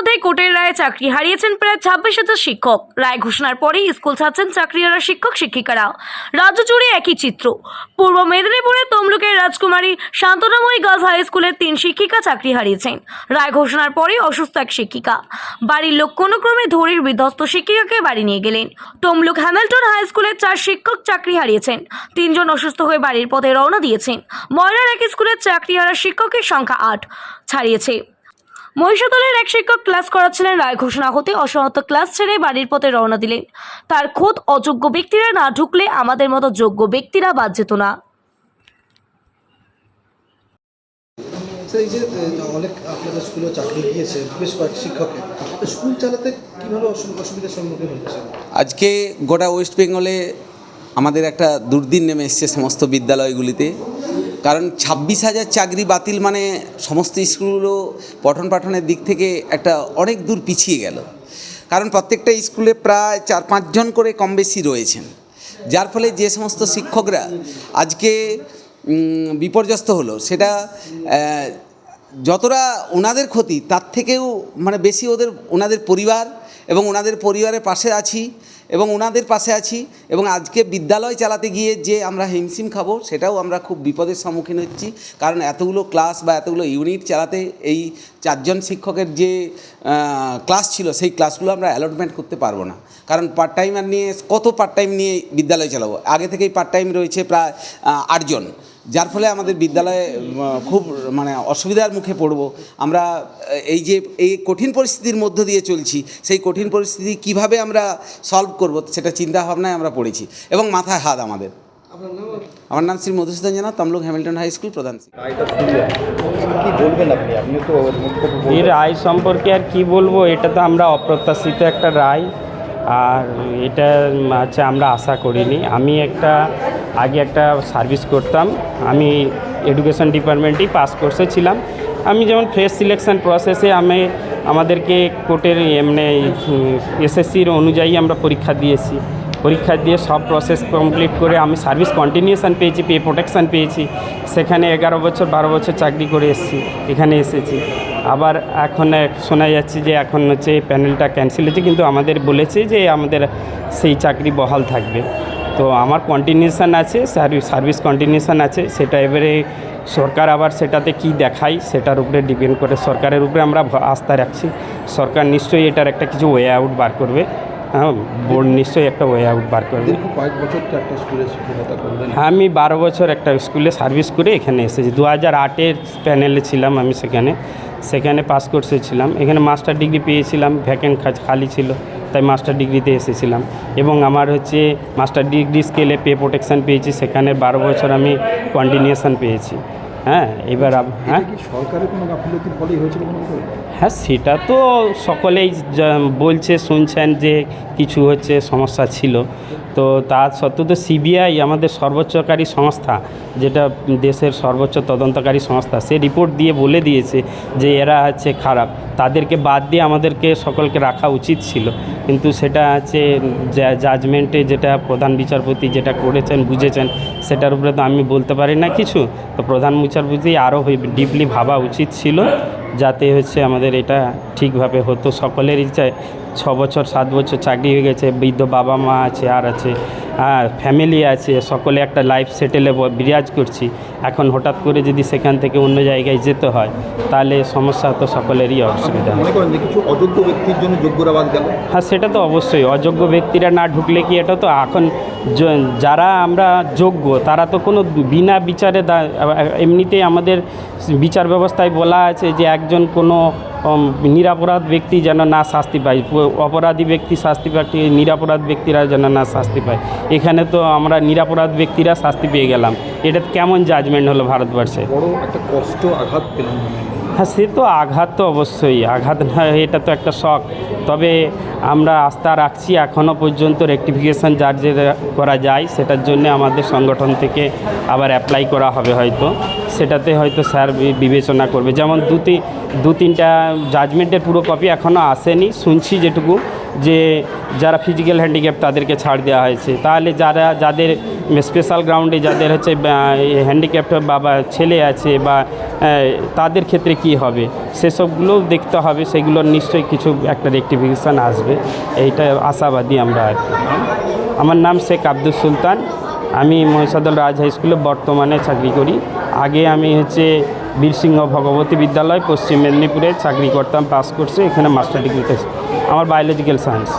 ইতিমধ্যেই কোর্টের রায়ে চাকরি হারিয়েছেন প্রায় ছাব্বিশ হাজার শিক্ষক। রায় ঘোষণার পরেই স্কুল ছাড়ছেন চাকরিহারা শিক্ষক, শিক্ষিকারা। রাজ্য জুড়ে একই চিত্র। পূর্ব মেদিনীপুরের তমলুকের রাজকুমারী শান্তনাময়ী গার্লস হাই স্কুলের তিন শিক্ষিকা চাকরি হারিয়েছেন। রায় ঘোষণার পরেই অসুস্থ এক শিক্ষিকা। বাড়ির লোক কোনো ক্রমে ধরির বিধ্বস্ত শিক্ষিকাকে বাড়ি নিয়ে গেলেন। তমলুক হ্যামিল্টন হাই স্কুলের চার শিক্ষক চাকরি হারিয়েছেন। তিনজন অসুস্থ হয়ে বাড়ির পথে রওনা দিয়েছেন। ময়নার এক স্কুলের চাকরিহারা শিক্ষকের সংখ্যা আট ছাড়িয়েছে। মহিষাদলের এক শিক্ষক ক্লাস করাচ্ছিলেন রায় ঘোষণা হতে অসমাপ্ত ক্লাস ছেড়ে বাড়ির পথে রওনা দিলেন। তার খোদ অযোগ্য ব্যক্তিরা না ঢুকলে আমাদের মতো যোগ্য ব্যক্তিরা বাদ যেত না। স্যার এই যে অনেক আপনাদের স্কুলে চাকরি গিয়েছে বেশ কয়েক শিক্ষকের স্কুল চালাতে কীভাবে অসুবিধার সম্মুখীন হচ্ছে আজকে গোটা ওয়েস্ট বেঙ্গলে আমাদের একটা দুর্দিন নেমে এসছে সমস্ত বিদ্যালয়গুলিতে। কারণ ছাব্বিশ হাজার চাকরি বাতিল মানে সমস্ত স্কুলগুলো পঠন পাঠনের দিক থেকে একটা অনেক দূর পিছিয়ে গেল। কারণ প্রত্যেকটা স্কুলে প্রায় চার পাঁচজন করে কম বেশি রয়েছেন। যার ফলে যে সমস্ত শিক্ষকরা আজকে বিপর্যস্ত হলো, সেটা যতটা ওনাদের ক্ষতি, তার থেকেও মানে বেশি ওদের, ওনাদের পরিবার এবং ওনাদের পরিবারের পাশে আছি। এবং ওনাদের পাশে আছি এবং আজকে বিদ্যালয় চালাতে গিয়ে যে আমরা হিমশিম খাব, সেটাও আমরা খুব বিপদের সম্মুখীন হচ্ছি। কারণ এতগুলো ক্লাস বা এতগুলো ইউনিট চালাতে এই চারজন শিক্ষকের যে ক্লাস ছিল, সেই ক্লাসগুলো আমরা অ্যালটমেন্ট করতে পারব না। কারণ পার্ট টাইমার নিয়ে, কত পার্ট টাইম নিয়ে বিদ্যালয় চালাবো? আগে থেকেই পার্ট টাইম রয়েছে প্রায় আটজন। যার ফলে আমাদের বিদ্যালয়ে খুব মানে অসুবিধার মুখে পড়ব। আমরা এই যে এই কঠিন পরিস্থিতির মধ্য দিয়ে চলছি সেই কঠিন পরিস্থিতি কীভাবে আমরা সলভ করব সেটা চিন্তা ভাবনায় আমরা পড়েছি। এবং মাথায় হাত আমাদের। আমার নাম শ্রী মধুসূদন জানা তমলুক হ্যামিল্টন হাই স্কুল প্রধান এই রায় সম্পর্কে আর কি বলব এটা তো আমরা অপ্রত্যাশিত একটা রায়। আর এটা হচ্ছে আমরা আশা করিনি। আমি একটা, আগে একটা সার্ভিস করতাম। আমি এডুকেশন ডিপার্টমেন্টেই পাস কোর্সে ছিলাম। আমি যেমন ফ্রেশ সিলেকশন প্রসেসে আমি আমাদেরকে কোর্টের এমনি এসএসসির অনুযায়ী আমরা পরীক্ষা দিয়েছি। পরীক্ষা দিয়ে সব প্রসেস কমপ্লিট করে আমি সার্ভিস কন্টিনিউশান পেয়েছি পে প্রোটেকশান পেয়েছি। সেখানে এগারো বছর, বারো বছর চাকরি করে এসেছি, এখানে এসেছি। আবার এখন শোনা যাচ্ছে যে এখন হচ্ছে প্যানেলটা ক্যান্সেল হয়েছে, কিন্তু আমাদের বলেছে যে আমাদের সেই চাকরি বহাল থাকবে। তো আমার কন্টিনিউশান আছে সার্ভিস সার্ভিস কন্টিনিউশান আছে, সেটা এবারে সরকার আবার সেটাতে কি দেখায়, সেটার উপরে ডিপেন্ড করে সরকারের উপরে আমরা আস্থা রাখছি। সরকার নিশ্চয়ই এটার একটা কিছু ওয়ে আউট বার করবে। হ্যাঁ বোর্ড নিশ্চয়ই একটা ওয়ে আউট বার করবে কয়েক বছর তো একটা স্কুলে শিক্ষকতা করলেন। আমি বারো বছর একটা স্কুলে সার্ভিস করে এখানে এসেছি। দু হাজার আটের প্যানেলে ছিলাম আমি সেখানে। সেখানে পাস কোর্সে ছিলাম। এখানে মাস্টার ডিগ্রি পেয়েছিলাম ভ্যাকেন্ট খালি ছিল তাই মাস্টার ডিগ্রিতে এসেছিলাম। এবং আমার হচ্ছে মাস্টার ডিগ্রি স্কেলে পে প্রোটেকশান পেয়েছি। সেখানে বারো বছর আমি কন্টিনিউশন পেয়েছি। হ্যাঁ এবার হ্যাঁ? সরকারের কোনো গাফিলতির ফলেই হয়েছিল হ্যাঁ সেটা তো সকলেই বলছে শুনছেন যে কিছু হচ্ছে সমস্যা ছিল। তো তা সত্ত্বেও তো সিবিআই আমাদের সর্বোচ্চকারী সংস্থা যেটা দেশের সর্বোচ্চ তদন্তকারী সংস্থা সে রিপোর্ট দিয়ে বলে দিয়েছে যে এরা হচ্ছে খারাপ। তাদেরকে বাদ দিয়ে আমাদেরকে সকলকে রাখা উচিত ছিল। কিন্তু সেটা হচ্ছে জাজমেন্টে যেটা প্রধান বিচারপতি যেটা করেছেন, বুঝেছেন, সেটার উপরে তো আমি বলতে পারি না কিছু। তো প্রধান বিচারপতি আরও ডিপলি ভাবা উচিত ছিল, যাতে হচ্ছে আমাদের এটা ঠিকভাবে হতো। সকলেরই চাই, ছ বছর, সাত বছর চাকরি হয়ে গেছে, বৃদ্ধ বাবা মা আছে, আর আছে। ফ্যামিলি আছে সকলে একটা লাইফ সেটেলে বিরাজ করছি। এখন হঠাৎ করে যদি সেখান থেকে অন্য জায়গায় যেতে হয় তাহলে সমস্যা তো সকলেরই অসুবিধা। কিছু অযোগ্য ব্যক্তির জন্য যোগ্যরা বাদ গেল? হ্যাঁ সেটা তো অবশ্যই। অযোগ্য ব্যক্তিরা না ঢুকলে কি এটা তো এখন যারা আমরা যোগ্য তারা তো কোনো বিনা বিচারে দা- এমনিতেই আমাদের বিচার ব্যবস্থায় বলা আছে যে একজন কোনো নিরাপরাধ ব্যক্তি যেন না শাস্তি পায়। অপরাধী ব্যক্তি শাস্তি পায় নিরাপরাধ ব্যক্তিরা যেন না শাস্তি পায়। এখানে তো আমরা নিরাপরাধ ব্যক্তিরা শাস্তি পেয়ে গেলাম। এটা কেমন জাজমেন্ট হলো ভারতবর্ষে? একটা কষ্ট আঘাত হ্যাঁ সে তো আঘাত তো অবশ্যই। আঘাত না এটা তো একটা শখ। তবে আমরা আস্থা রাখছি এখনও পর্যন্ত রেকটিফিকেশান যার যে করা যায়। সেটার জন্য আমাদের সংগঠন থেকে আবার অ্যাপ্লাই করা হবে হয়তো। সেটাতে হয়তো স্যার বিবেচনা করবে। যেমন দু তিন দু তিনটা জাজমেন্টের পুরো কপি এখনও আসেনি। শুনছি যেটুকু যে যারা ফিজিক্যাল হ্যান্ডিক্যাপ তাদেরকে ছাড় দেওয়া হয়েছে। তাহলে যারা, যাদের স্পেশাল গ্রাউন্ডে যাদের হচ্ছে হ্যান্ডিক্যাপ বাবা, ছেলে আছে বা তাদের ক্ষেত্রে কি হবে? সেসবগুলো দেখতে হবে। সেগুলোর নিশ্চয়ই কিছু একটা রেক্টিফিকেশান আসবে। এইটা আশাবাদী আমরা আর আমার নাম শেখ আব্দুল সুলতান। আমি মহিষাদল রাজ হাই স্কুলে বর্তমানে চাকরি করি। আগে আমি হচ্ছে বীরসিংহ ভগবতী বিদ্যালয়, পশ্চিম মেদিনীপুরে চাকরি করতাম পাস করছে, এখানে মাস্টার ডিগ্রিতে আমার বায়োলজিক্যাল সায়েন্স